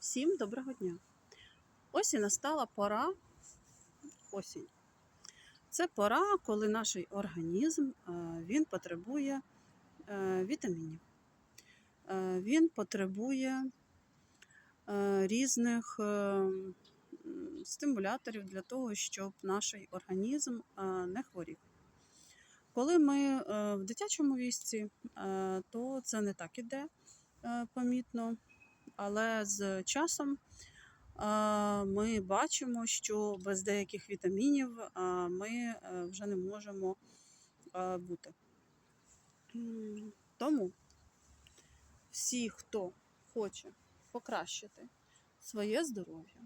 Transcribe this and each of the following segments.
Всім доброго дня! Ось і настала пора осінь. Це пора, коли наш організм е, він потребує е, вітамінів. Е, Він потребує різних стимуляторів для того, щоб наш організм не хворів. Коли ми в дитячому віці, е, то це не так іде помітно але з часом ми бачимо, що без деяких вітамінів ми е, вже не можемо бути. Тому всі, хто хоче покращити своє здоров'я,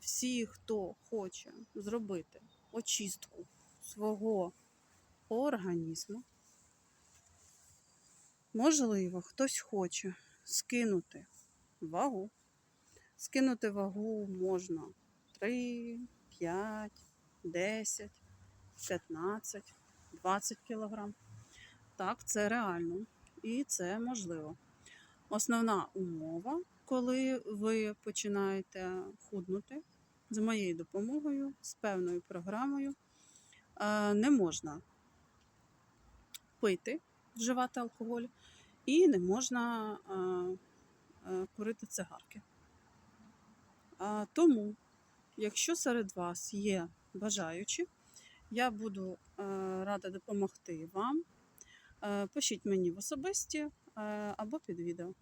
всі, хто хоче зробити очистку свого організму, можливо, хтось хоче скинути вагу. Скинути вагу можна 3, 5, 10, 15, 20 кг. Так, це реально і це можливо. Основна умова, коли ви починаєте худнути з моєю допомогою, з певною програмою, е, не можна пити, вживати алкоголь і не можна е, е, курити цигарки. А, тому, якщо серед вас є бажаючі, я буду е, рада допомогти вам. Е, Пишіть мені в особисті е, або під відео.